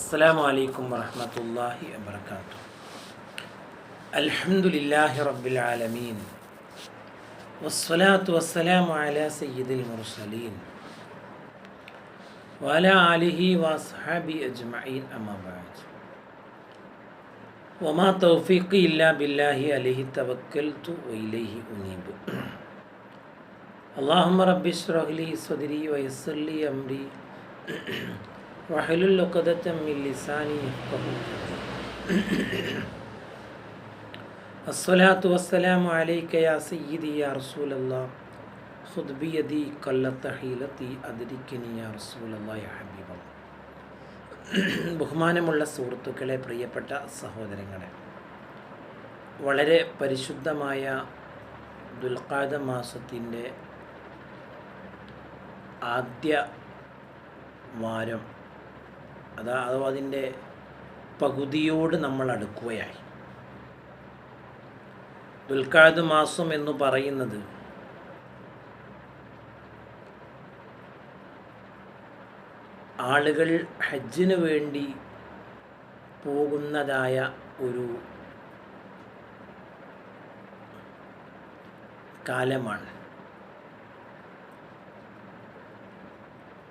അസ്സലാമു അലൈക്കും വറഹമത്തല്ലാഹി വബർക്കാത്തു അൽഹംദുലില്ലാഹി റബ്ബിൽ ആലമീൻ. വസ്സലാത്തു വസ്സലാമു അലാ സയ്യിദിൽ മുർസലീൻ. വല ആലിഹി വസ്ഹാബി അജ്മഈൻ അമ്മബാജ് വമാ തൗഫീഖ് ഇല്ലാ ബില്ലാഹി അലൈഹി തവക്കൽതു വഇലൈഹി ഉനീബ്. അള്ളാഹുമ്മ റബ്ബിശ്റഹ്ലി സ്വദരി വയസ്സർലി അംരി. അസ്സലാത്തു വസ്സലാമു അലൈക യാ സയ്യിദി യാ റസൂലല്ലാ ഖുദ് ബിയദി കല്ലത്ത ഹീലത്തി അദ്രിക്കനി യാ റസൂലല്ലാ യാ ഹബീബ ബഹുമാനമുള്ള സുഹൃത്തുക്കളെ പ്രിയപ്പെട്ട സഹോദരങ്ങളെ. വളരെ പരിശുദ്ധമായ ദുൽഖാദ മാസത്തിന്റെ ആദ്യ വാരം അതാ അതോ അതിന്റെ പകുതിയോട് നമ്മൾ അടുക്കുകയായി. ദുൽഖാദ് മാസം എന്ന് പറയുന്നത് ആളുകൾ ഹജ്ജിന് വേണ്ടി പോകുന്നതായ ഒരു കാലമാണ്.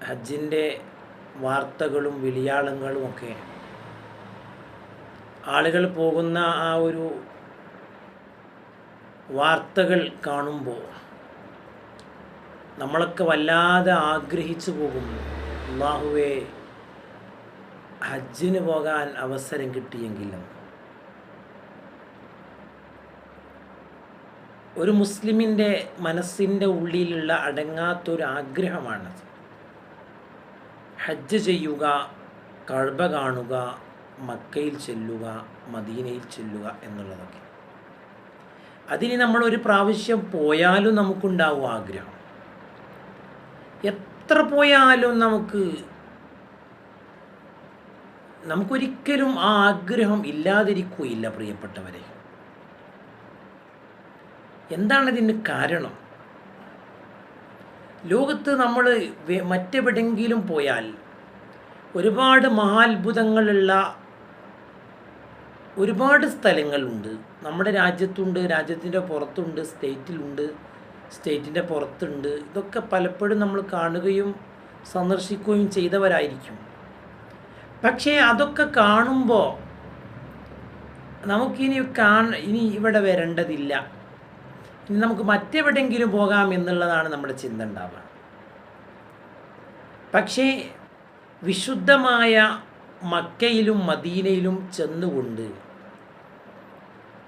ഹജ്ജിന്റെ വാർത്തകളും വിളിയാളങ്ങളും ഒക്കെ. ആളുകൾ പോകുന്ന ആ ഒരു വാർത്തകൾ കാണുമ്പോൾ നമ്മളൊക്കെ വല്ലാതെ ആഗ്രഹിച്ചു പോകുന്നു. അള്ളാഹുവെ ഹജ്ജിന് പോകാൻ അവസരം കിട്ടിയെങ്കിലും. ഒരു മുസ്ലിമിന്റെ മനസ്സിന്റെ ഉള്ളിലുള്ള അടങ്ങാത്തൊരു ആഗ്രഹമാണത് ഹജ്ജ് ചെയ്യുക കഴബ കാണുക മക്കയിൽ ചെല്ലുക മദീനയിൽ ചെല്ലുക എന്നുള്ളതൊക്കെ. അതിന് നമ്മൾ ഒരു പ്രാവശ്യം പോയാലും നമുക്കുണ്ടാവും ആഗ്രഹം. എത്ര പോയാലും നമുക്ക് നമുക്കൊരിക്കലും ആ ആഗ്രഹം ഇല്ലാതിരിക്കുകയില്ല പ്രിയപ്പെട്ടവരെ. എന്താണ് ഇതിന് കാരണം? ലോകത്ത് നമ്മൾ മറ്റെവിടെങ്കിലും പോയാൽ ഒരുപാട് മഹാത്ഭുതങ്ങളുള്ള ഒരുപാട് സ്ഥലങ്ങളുണ്ട്. നമ്മുടെ രാജ്യത്തുണ്ട് രാജ്യത്തിന്റെ പുറത്തുണ്ട് സ്റ്റേറ്റിലുണ്ട് സ്റ്റേറ്റിന്റെ പുറത്തുണ്ട്. ഇതൊക്കെ പലപ്പോഴും നമ്മൾ കാണുകയും സന്ദർശിക്കുകയും ചെയ്തവരായിരിക്കും. പക്ഷേ അതൊക്കെ കാണുമ്പോൾ നമുക്കിനി കാണ ഇനി ഇവിടെ വരേണ്ടതില്ല. ഇനി നമുക്ക് മറ്റെവിടെയെങ്കിലും പോകാം എന്നുള്ളതാണ് നമ്മുടെ ചിന്ത ഉണ്ടാവുക. പക്ഷേ വിശുദ്ധമായ മക്കയിലും മദീനയിലും ചെന്നുകൊണ്ട്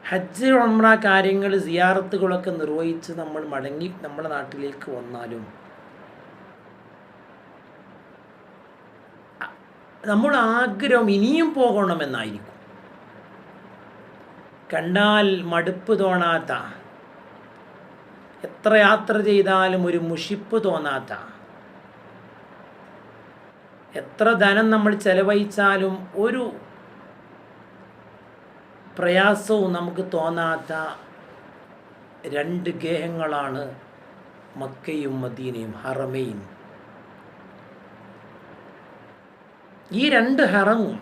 ഹജ്ജ് ഉമ്ര കാര്യങ്ങൾ സിയാറത്തുകളൊക്കെ നിർവഹിച്ച് നമ്മൾ മടങ്ങി നമ്മുടെ നാട്ടിലേക്ക് വന്നാലും നമ്മൾ ആഗ്രഹം ഇനിയും പോകണമെന്നായിരിക്കും. കണ്ടാൽ മടുപ്പ് തോന്നാത്ത എത്ര യാത്ര ചെയ്താലും ഒരു മുഷിപ്പ് തോന്നാത്ത. എത്ര ധനം നമ്മൾ ചെലവഴിച്ചാലും ഒരു പ്രയാസവും നമുക്ക് തോന്നാത്ത രണ്ട് ഗേഹങ്ങളാണ് മക്കയും മദീനയും ഹറമയും. ഈ രണ്ട് ഹറമും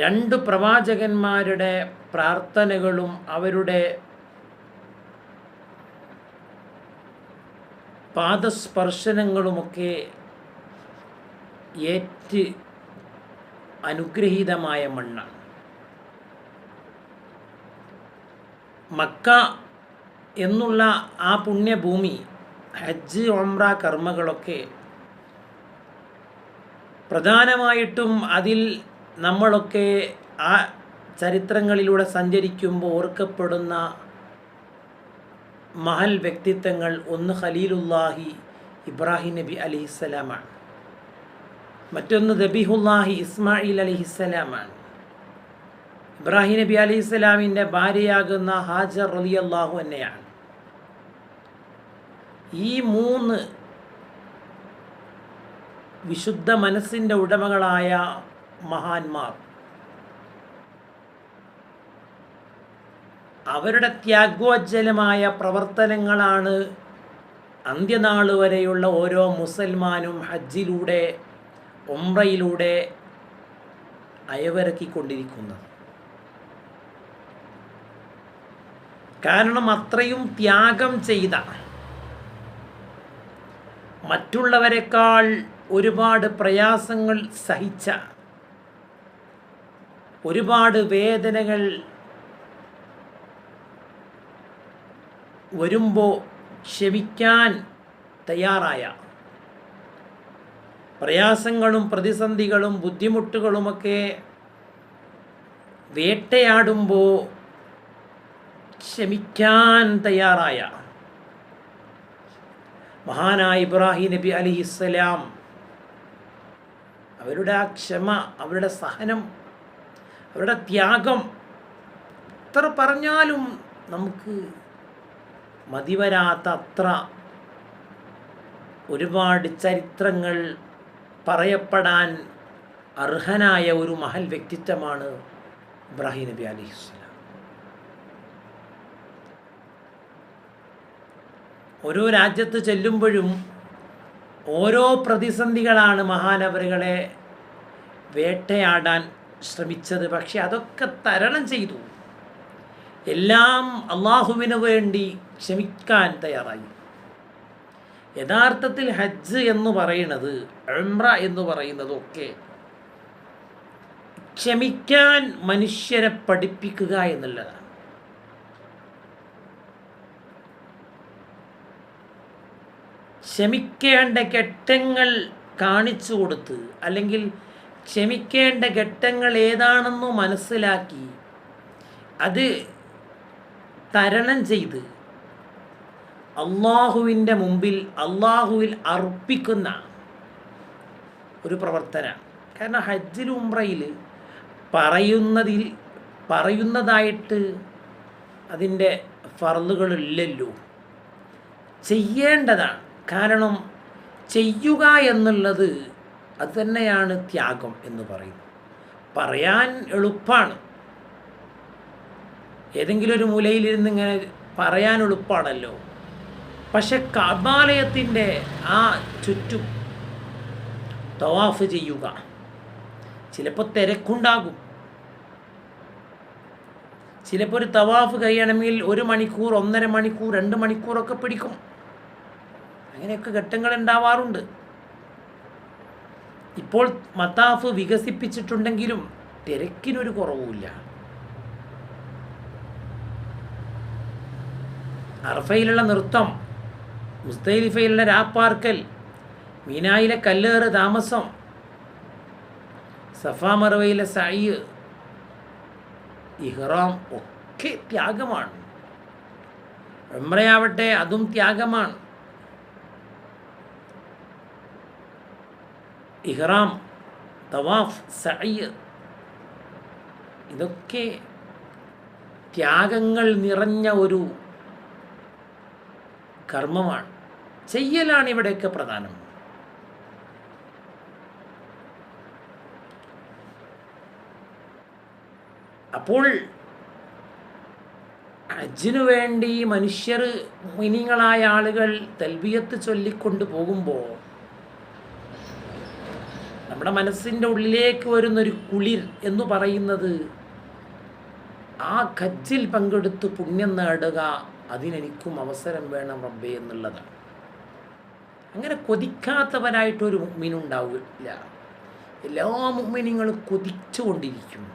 രണ്ട് പ്രവാചകന്മാരുടെ പ്രാർത്ഥനകളും അവരുടെ പാദസ്പർശനങ്ങളുമൊക്കെ ഏറ്റ് അനുഗ്രഹീതമായ മണ്ണാണ്. മക്ക എന്നുള്ള ആ പുണ്യഭൂമി ഹജ്ജ് ഒമ്ര കർമ്മകളൊക്കെ പ്രധാനമായിട്ടും അതിൽ നമ്മളൊക്കെ ആ ചരിത്രങ്ങളിലൂടെ സഞ്ചരിക്കുമ്പോൾ ഓർക്കപ്പെടുന്ന മഹൽ വ്യക്തിത്വങ്ങൾ ഒന്ന് ഖലീലുല്ലാഹി ഇബ്രാഹിം നബി അലിഹിസ്സലാമാണ് മറ്റൊന്ന് ദബിഹുല്ലാഹി ഇസ്മായിൽ അലിഹിസ്സലാമാണ് ഇബ്രാഹിം നബി അലിഹിസ്സലാമിന്റെ ഭാര്യയാകുന്ന ഹാജർ റലി അള്ളാഹു തന്നെയാണ് ഈ മൂന്ന് വിശുദ്ധ മനസ്സിന്റെ ഉടമകളായ മഹാന്മാർ. അവരുടെ ത്യാഗോജ്ജലമായ പ്രവർത്തനങ്ങളാണ് അന്ത്യനാൾ വരെയുള്ള ഓരോ മുസൽമാനും ഹജ്ജിലൂടെ ഒമ്രയിലൂടെ അയവിറക്കിക്കൊണ്ടിരിക്കുന്നത്. കാരണം അത്രയും ത്യാഗം ചെയ്ത മറ്റുള്ളവരെക്കാൾ ഒരുപാട് പ്രയാസങ്ങൾ സഹിച്ച ഒരുപാട് വേദനകൾ വരുമ്പോൾ ക്ഷമിക്കാൻ തയ്യാറായ പ്രയാസങ്ങളും പ്രതിസന്ധികളും ബുദ്ധിമുട്ടുകളുമൊക്കെ വേട്ടയാടുമ്പോൾ ക്ഷമിക്കാൻ തയ്യാറായ മഹാനായ ഇബ്രാഹിം നബി അലിഹിസ്സലാം അവരുടെ ആ ക്ഷമ അവരുടെ സഹനം അവരുടെ ത്യാഗം. എത്ര പറഞ്ഞാലും നമുക്ക് മതിവരാത്ത അത്ര ഒരുപാട് ചരിത്രങ്ങൾ പറയപ്പെടാൻ അർഹനായ ഒരു മഹൽ വ്യക്തിത്വമാണ് ഇബ്രാഹിം നബി അലിസ്ലാം ഓരോ രാജ്യത്ത് ചെല്ലുമ്പോഴും ഓരോ പ്രതിസന്ധികളാണ് മഹാനവറുകളെ വേട്ടയാടാൻ ശ്രമിച്ചത്. പക്ഷെ അതൊക്കെ തരണം ചെയ്തു. എല്ലാം അള്ളാഹുവിന് വേണ്ടി ക്ഷമിക്കാൻ തയ്യാറായി. യഥാർത്ഥത്തിൽ ഹജ്ജ് എന്ന് പറയുന്നത് എംറ എന്ന് പറയുന്നതൊക്കെ ക്ഷമിക്കാൻ മനുഷ്യരെ പഠിപ്പിക്കുക എന്നുള്ളതാണ്. ക്ഷമിക്കേണ്ട കെട്ടങ്ങൾ കാണിച്ചു കൊടുത്ത് അല്ലെങ്കിൽ ക്ഷമിക്കേണ്ട ഘട്ടങ്ങൾ ഏതാണെന്നു മനസ്സിലാക്കി അത് തരണം ചെയ്ത് അള്ളാഹുവിന്റെ മുമ്പിൽ അള്ളാഹുവിൽ അർപ്പിക്കുന്ന ഒരു പ്രവർത്തനമാണ്. കാരണം ഹജ്ജിൽ ഉംറയിൽ പറയുന്നതിൽ പറയുന്നതായിട്ട് അതിന്റെ ഫറലുകളില്ലല്ലോ ചെയ്യേണ്ടതാണ്. കാരണം ചെയ്യുക എന്നുള്ളത് അത് തന്നെയാണ് ത്യാഗം എന്ന് പറയുന്നത്. പറയാൻ എളുപ്പമാണ് ഏതെങ്കിലും ഒരു മൂലയിലിരുന്ന് ഇങ്ങനെ പറയാൻ എളുപ്പമാണല്ലോ പക്ഷെ കബാലയത്തിന്റെ ആ ചുറ്റും തവാഫ് ചെയ്യുക ചിലപ്പോൾ തിരക്കുണ്ടാകും. ചിലപ്പോൾ ഒരു തവാഫ് കഴിയണമെങ്കിൽ ഒരു മണിക്കൂർ ഒന്നര മണിക്കൂർ രണ്ട് മണിക്കൂറൊക്കെ പിടിക്കും. അങ്ങനെയൊക്കെ ഘട്ടങ്ങൾ ഉണ്ടാവാറുണ്ട്. ഇപ്പോൾ മത്താഫ് വികസിപ്പിച്ചിട്ടുണ്ടെങ്കിലും തിരക്കിനൊരു കുറവുമില്ല. അർഫയിലുള്ള നൃത്തം മുസ്തലിഫയിലുള്ള രാപ്പാർക്കൽ മീനായിലെ കല്ലേറ് താമസം സഫാ മറവയിലെ സായി ഇഹ്റാം ഒക്കെ ത്യാഗമാണ്. ഉമ്രയാവട്ടെ അതും ത്യാഗമാണ്. ഇഹ്റാം തവാഫ് സയ്യ് ഇതൊക്കെ ത്യാഗങ്ങൾ നിറഞ്ഞ ഒരു കർമ്മമാണ്. ചെയ്യലാണ് ഇവിടെയൊക്കെ പ്രധാനം. അപ്പോൾ ഹജ്ജിനു വേണ്ടി മനുഷ്യർ മിനിങ്ങളായ ആളുകൾ തൽബിയത്ത് ചൊല്ലിക്കൊണ്ട് പോകുമ്പോൾ നമ്മുടെ മനസ്സിന്റെ ഉള്ളിലേക്ക് വരുന്നൊരു കുളിർ എന്ന് പറയുന്നത് ആ ഖജ്ജിൽ പങ്കെടുത്ത് പുണ്യം നേടുക അതിനെനിക്കും അവസരം വേണം റബ്ബേ എന്നുള്ളതാണ്. അങ്ങനെ കൊതിക്കാത്തവനായിട്ടൊരു മുമ്മിനുണ്ടാവില്ല എല്ലാ മുമ്മിനിങ്ങളും കൊതിച്ചുകൊണ്ടിരിക്കും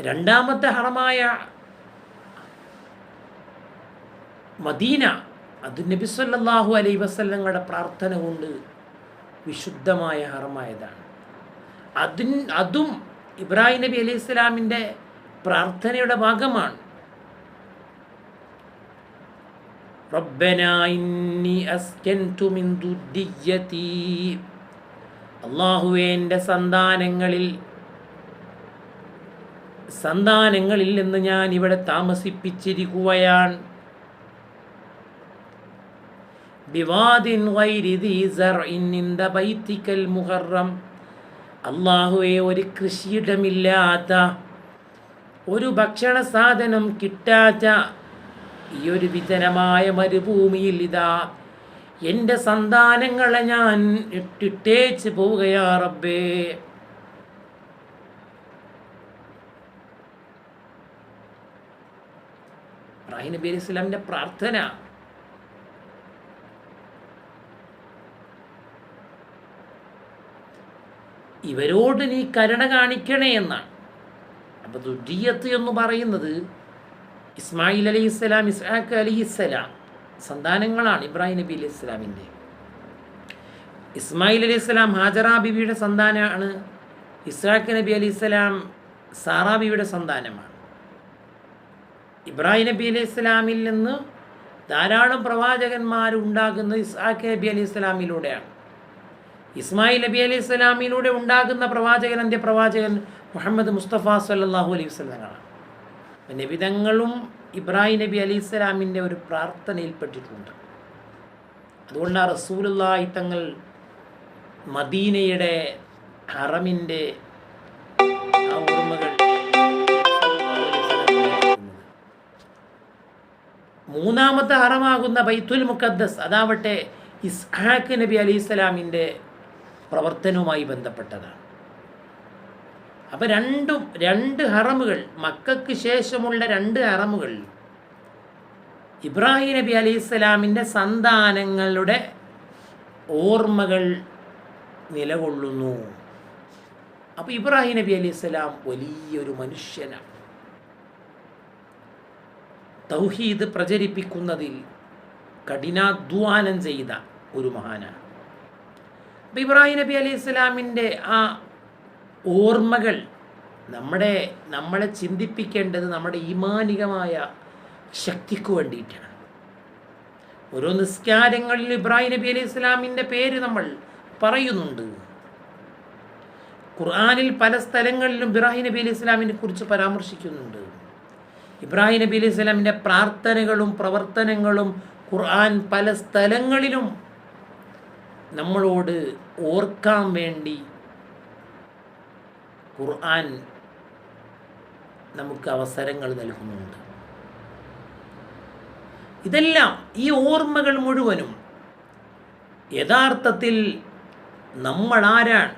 രണ്ടാമത്തെ ഹറമായ മദീന അത് നബിസ്വല്ലാഹു അലൈ വസല്ലങ്ങളുടെ പ്രാർത്ഥന കൊണ്ട് വിശുദ്ധമായ ഹറമായതാണ് അതിൻ അതും ഇബ്രാഹിം നബി അലൈഹി സ്വലാമിൻ്റെ പ്രാർത്ഥനയുടെ ഭാഗമാണ് ربنا إني أسكنت من ذريتي അള്ളാഹുവെ എൻ്റെ സന്താനങ്ങളിൽ സന്താനങ്ങളിൽ നിന്ന് ഞാൻ ഇവിടെ താമസിപ്പിച്ചിരിക്കുകയാണ് ബിവാദിൻ മുഹറം. അള്ളാഹുവെ ഒരു കൃഷിയിടമില്ലാത്ത ഒരു ഭക്ഷണ സാധനം കിട്ടാത്ത ഈ ഒരു വിതരമായ മരുഭൂമിയിൽ ഇതാ എന്റെ സന്താനങ്ങളെ ഞാൻ ഇട്ടിട്ടേച്ച് പോവുകയാ റബ്ബേ. ഇബ്രാഹിം നബി അലൈഹി സ്വലാമിന്റെ പ്രാർത്ഥന ഇവരോട് നീ കരുണ കാണിക്കണേ എന്നാണ്. അപ്പോൾ ദുരിയത്ത് എന്ന് പറയുന്നത് ഇസ്മായിൽ അലി ഇസ്ലാം ഇസ്ഹാഖ് അലി ഇസ്ലാം സന്താനങ്ങളാണ് ഇബ്രാഹിം നബി അലി ഇസ്ലാമിന്റെ ഇസ്മായിൽ അലി ഇസ്ലാം ഹാജറ ബിബിയുടെ സന്താനമാണ് ഇസ്ഹാഖ് നബി അലി ഇസ്ലാം സാറാ ബിബിയുടെ സന്താനമാണ്. ഇബ്രാഹിം നബി അലി ഇസ്ലാമിൽ നിന്ന് ധാരാളം പ്രവാചകന്മാർ ഉണ്ടാകുന്നത് ഇസ്ഹാഖ് നബി അലി ഇസ്ലാമിലൂടെയാണ് ഇസ്മായിൽ നബി അലി ഇസ്ലാമിലൂടെ ഉണ്ടാകുന്ന പ്രവാചകൻ അന്ത്യ പ്രവാചകൻ മുഹമ്മദ് മുസ്തഫ സല്ലാഹു അലൈഹി വസ്ലങ്ങളാണ് നബിതങ്ങളും ഇബ്രാഹിം നബി അലി ഇസ്ലാമിന്റെ ഒരു പ്രാർത്ഥനയിൽപ്പെട്ടിട്ടുണ്ട് അതുകൊണ്ടാണ് റസൂലുള്ളാഹി തങ്ങൾ മദീനയുടെ ഹറമിന്റെ ഓർമ്മകൾ മൂന്നാമത്തെ ഹറമാകുന്ന ബൈത്തുൽ മുഖദ്ദസ് അതാവട്ടെ ഇസ്ഹാഖ് നബി അലി ഇസ്ലാമിന്റെ പ്രവർത്തനവുമായി ബന്ധപ്പെട്ടതാണ്. അപ്പം രണ്ടും രണ്ട് ഹറമുകൾ മക്കൾക്ക് ശേഷമുള്ള രണ്ട് ഹറമുകൾ ഇബ്രാഹിം നബി അലി ഇസ്ലാമിന്റെ സന്താനങ്ങളുടെ ഓർമ്മകൾ നിലകൊള്ളുന്നു. അപ്പോൾ ഇബ്രാഹിം നബി അലി ഇസ്ലാം വലിയൊരു മനുഷ്യനാണ്. തൗഹീദ് പ്രചരിപ്പിക്കുന്നതിൽ കഠിനാധ്വാനം ചെയ്ത ഒരു മഹാനാണ്. അപ്പോൾ ഇബ്രാഹിം നബി അലൈഹി ഇസ്ലാമിന്റെ ആ ഓർമ്മകൾ നമ്മുടെ നമ്മളെ ചിന്തിപ്പിക്കേണ്ടത് നമ്മുടെ ഈമാനികമായ ശക്തിക്ക് വേണ്ടിയിട്ടാണ്. ഓരോ നിസ്കാരങ്ങളിൽ ഇബ്രാഹിം നബി അലി ഇസ്ലാമിന്റെ പേര് നമ്മൾ പറയുന്നുണ്ട്. ഖുർആാനിൽ പല സ്ഥലങ്ങളിലും ഇബ്രാഹിം നബി അലി ഇസ്ലാമിനെ കുറിച്ച് പരാമർശിക്കുന്നുണ്ട്. ഇബ്രാഹിം നബി അലി ഇസ്ലാമിന്റെ പ്രാർത്ഥനകളും പ്രവർത്തനങ്ങളും ഖുർആൻ പല സ്ഥലങ്ങളിലും നമ്മളോട് ഓർക്കാൻ വേണ്ടി ഖുർആൻ നമുക്ക് അവസരങ്ങൾ നൽകുന്നുണ്ട്. ഇതെല്ലാം ഈ ഓർമ്മകൾ മുഴുവനും യഥാർത്ഥത്തിൽ നമ്മൾ ആരാണ്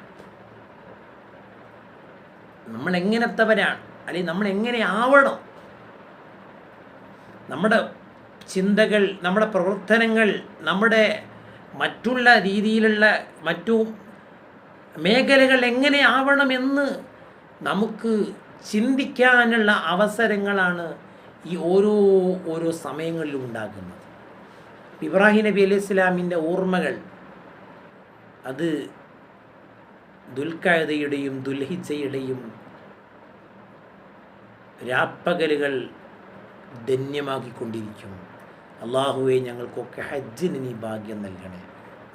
നമ്മൾ അല്ലെങ്കിൽ നമ്മൾ എങ്ങനെ ആവണം? നമ്മുടെ ചിന്തകൾ നമ്മുടെ പ്രവർത്തനങ്ങൾ നമ്മുടെ മറ്റുള്ള രീതിയിലുള്ള മറ്റു മേഖലകൾ എങ്ങനെ ആവണമെന്ന് നമുക്ക് ചിന്തിക്കാനുള്ള അവസരങ്ങളാണ് ഈ ഓരോ ഓരോ സമയങ്ങളിലും ഉണ്ടാകുന്നത്. ഇബ്രാഹിം നബി അലൈഹി ഇസ്ലാമിന്റെ ഓർമ്മകൾ അത് ദുൽഖായുടെയും ദുൽഹിജയുടെയും രാപ്പകലുകൾ ധന്യമാക്കിക്കൊണ്ടിരിക്കും. അള്ളാഹുവെ ഞങ്ങൾക്കൊക്കെ ഹജ്ജിന് നീ ഭാഗ്യം നൽകണേ.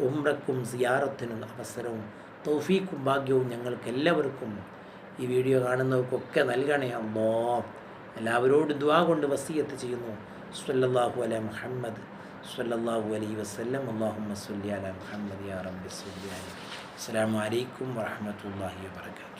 ഉമ്രക്കും സിയാറത്തിനും അവസരവും തൗഫീക്കും ഭാഗ്യവും ഞങ്ങൾക്ക് എല്ലാവർക്കും ഈ വീഡിയോ കാണുന്നവർക്കൊക്കെ നൽകണേ അള്ളോ. എല്ലാവരോടും ദ്വാ കൊണ്ട് വസീയത്ത് ചെയ്യുന്നു. സ്വല്ലല്ലാഹു അല മുഹമ്മദ് സ്വല്ലല്ലാഹു അലൈഹി വസല്ലം. അള്ളാഹുമ്മ സ്വല്ലി അല മുഹമ്മദ് യാ റബ്ബി സ്വല്ലി അലൈഹി. അസ്സലാമു അലൈക്കും വറഹ്മത്തുള്ളാഹി വബറകാതുഹു.